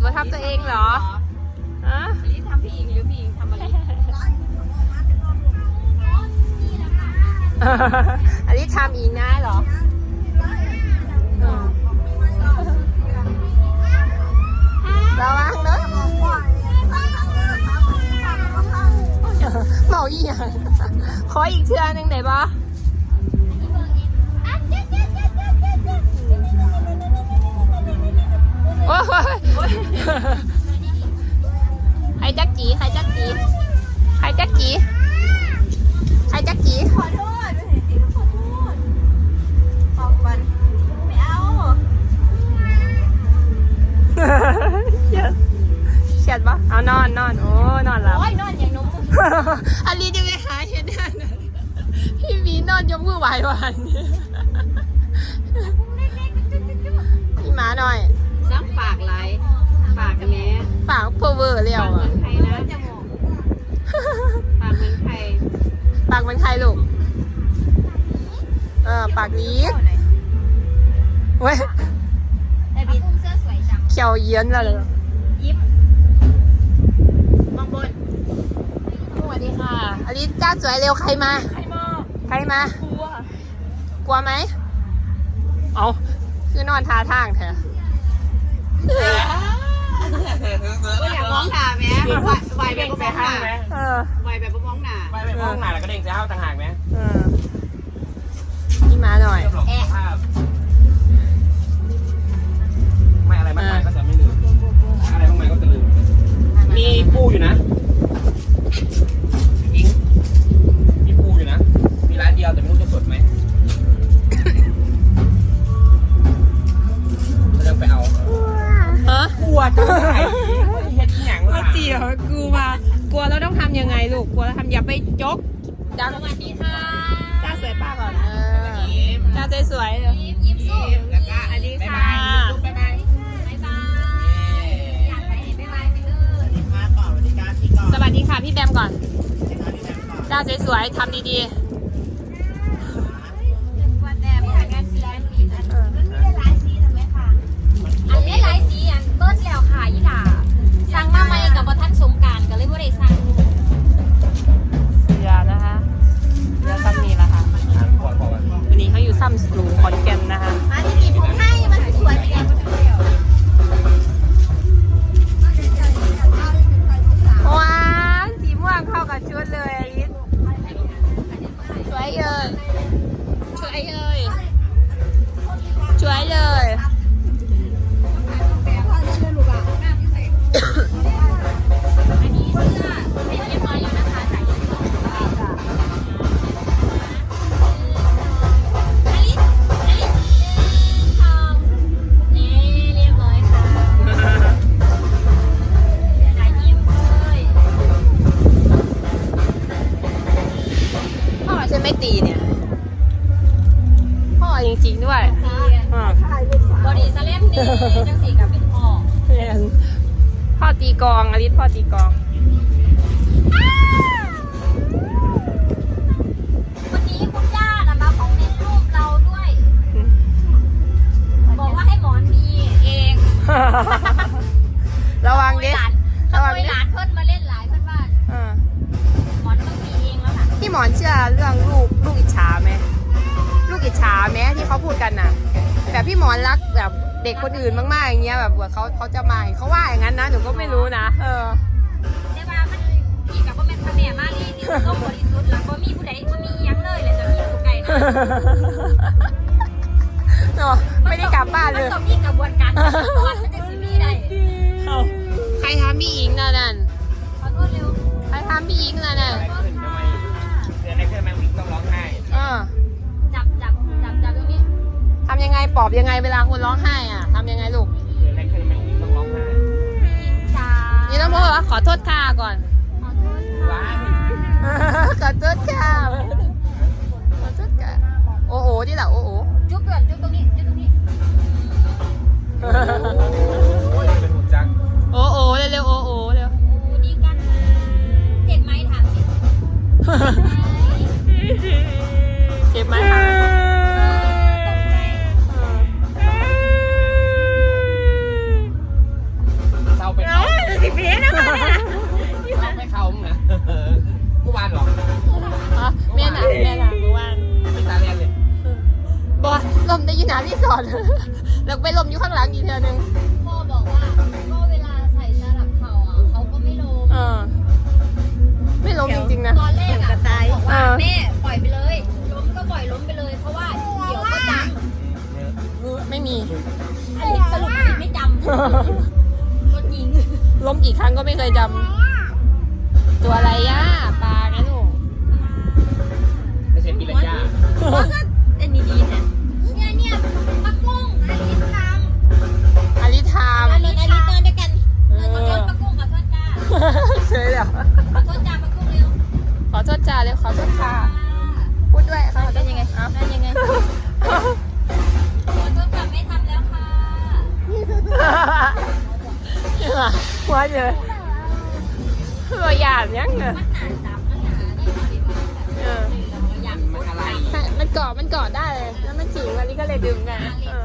ตัวทำตัวเองเหรอฮะอันนี้ทำพี่อิงหรือพี่อิงทำอะไรอันนี้ทำอีกนะเหรออืมระวังเนอะเมาอีหยังขออีกเทือหนึงได้ปะ อ้ยใครจักจีใครจักจีใครจักจีใครจักจีขอโทษไม่เห็นจริงขอโทษออกก่อนไม่เอาเขียนเขียนปะเอานอนนอนโอ้นอนหลับโอ้ยนอนอย่างนุ่มอันนี้จะไปหาเห็นได้ไหนพี่มีนอนยกมือไหววันพี่หมาหน่อย ปากไหลปากกันแม่ปากเพอเวอร์เรียปาวกเหมือะอนใครนะจมูกปากเหมือนใครปากเหมันใครลูก เออปากนี้เว้ยไอ้บินเสื้อสวยจัง เขียวเยี้ยนแล้วเลยยิ้ม มองบน สวัสดีค่ะ อลิซจ้าสวยเร็วใครมา ใครมองใครมา กลัว กลัวไหม เอาคือนอนท่าทางเถอะ ก็อยากมองหน้าแม่ไหวแบบมองหน้าเออไหวแบบมองหน้าไหวแบบมองหนาแล้วก็เด้งเจ้าต่างหากไหมเออำยังไงลูกกลัวแล้วทำอย่าไปจกดังสวัสดีค่ะจ้าสวยป้าก่อนเออยิ้มจ้าสวยๆเลยยิ้มยิ้มสู้ยิ้มแล้วก็สวัสดีบ๊ายค่ะบายบ๊ายบายบ๊ายบายอยากไปเห็นบ๊ายบายไปเลยสวัสดีค่ะพี่แบมก่อน จ้าสวยๆทำดีวั ยยิ้มเลย พ่อฉันไม่ตีเนี่ย พ่อจริงๆด้วย อ่าบอดี้สแลมนี่จังสีกับเป็นพ่อเรียนพ่อตีกลองอลิสพ่อตีกลอง วันนี้คุณย่านะมาของเน้นรูปเราด้วย บอกว่าให้หมอนมีเองระวังดิขโมยหลานขโมยหลานเพิ่นมาเล่นหลายเพิ่นว่าอ่าหมอนต้องมีเองแล้วล่ะพี่หมอนเชื่อเรื่องลูกลูกอิจฉาไหมลูกอิจฉาไหมที่เขาพูดกันน่ะ แบบพี่หมอนรักแบบเด็กคนอื่นมากๆอย่างเงี้ยแบบว่าเขาเขาจะมาเขาว่าอย่างนั้นนะหนูก็ไม่รู้นะเออแต่ว่ามันพี่กับว่าแม่นพระแม่มาลีที่ต้องบริสุทธิ์แล้วก็มีผู้ใดบ่มีอิหยังเลยเลยจะมีผู้ไก่นะเนอะไม่ได้กลับบ้านเลยมันต้องมีกระบวนการขั้นตอนมันจะสิมีได้เอาใครทำพี่อิงน่ะนั่นขอโทษเร็วใครทำพี่อิงน่ะนั่น ปลอบยังไงเวลาคนร้องไห้อะทำยังไงลูกเดือนอะไรขึ้นทำไมวิ่งต้องร้องไห้อิงจ้านี่ต้องพูดว่าขอโทษค่ะก่อนขอโทษค่ะว้ายขอโทษค่ะขอโทษค่ะโอ้โหที่หละโอ้โหจุ๊บก่อนจุ๊บตรงนี้จุ๊บตรงนี้โอ้ยเป็นหุ่นจังโอ้โหเร็วๆโอ้โหเร็วโอ้ดีกันเจ็บไหมถามสิเจ็บไหมคะต ลมได้ยินหนาที่สอน แล้วไปลมอยู่ข้างหลังอีกเทือนึงพ่อบอกว่าก็เวลาใส่สลับเข่าอะเขาก็ไม่ลงเออ ไม่ล้มจริงๆนะ ตอนแรกอะบอกว่าเออแม่ปล่อยไปเลย ล้มก็ปล่อยล้มไปเลย เพราะว่าเดี๋ยวก็จไม่มีำอันนี้สรุปผิดไม่จำก็จริงล้มกี่ครั้งก็ไม่เคยจำตัวอะไรย่าปลาไงลูกไม่ใช่ปีละย่า หัวเยอะตัวหยาดยังเนอะมันหนาจับมันหนาได้พอดีว่าแบบเออเราอยากมันอะไรใช่มันเกาะมันเกาะได้เลย แล้วมันจิ๋วอันนี้ก็เลยดึงไงเออ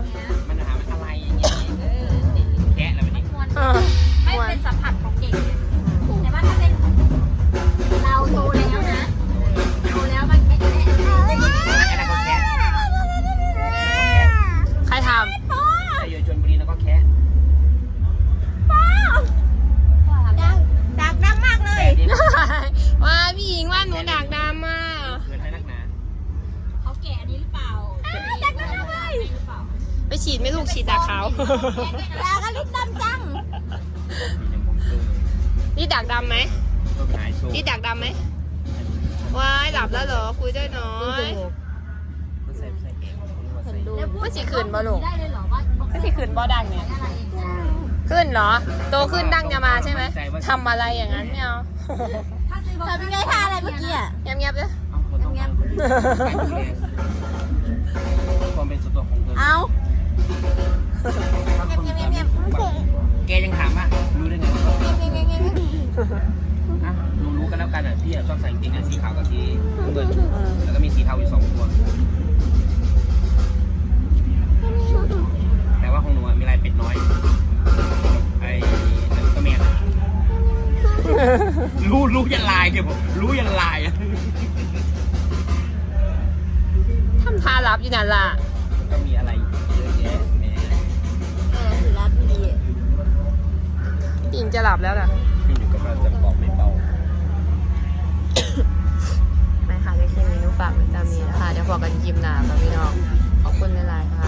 ฉีดไหม่ลูกฉีดดักเขาดากอลิสดำจังมีน้ำมันสู้นี่ดักดำไหมก็หายสู้นี่ดักดำไหมว้ายหลับแล้วเหรอ คุยด้วยน้อยมันใส่ใส่เองหรือว่าใส่มันสิขืนบ่ลูกได้เลยเหรอว่ามันสิขืนบ่ดังเนี่ยอะไรเองขึ้นเหรอ โตขึ้นดังจะมาใช่ไหม ทำอะไรอย่างนั้นไม่เอาถ้าซื้อทำยังไงทาอะไรเมื่อกี้อะเงียบๆเลยเอาคนต้องการความเป็นส่วนตัวของเธอเอา แกยังถามว่ารู้ได้ไงว่าอะรู้รู้กันแล้วกันอะพี่อะชอบใส่กางเกงในสีขาวกับสีน้ำเงินแล้วก็มีสีเทาอยู่สองตัว แต่ว่าของหนูอะมีลายเป็ดน้อย ไอ้นั่นก็แมนอะรู้รู้ยันลายแกบอกรู้ยันลายอะ ทำท่ารับอยู่นั่นล่ะ จะหลับแล้วนะขึ้นอยู่กับมันจะเบาไม่เบาไม่ค่ะก็คลิปนี้ฝากมันจะมนี้นะคะเดี๋ยวพอกันยิ้มหนาค่ะพี่น้องขอบคุณใหลายค่ะ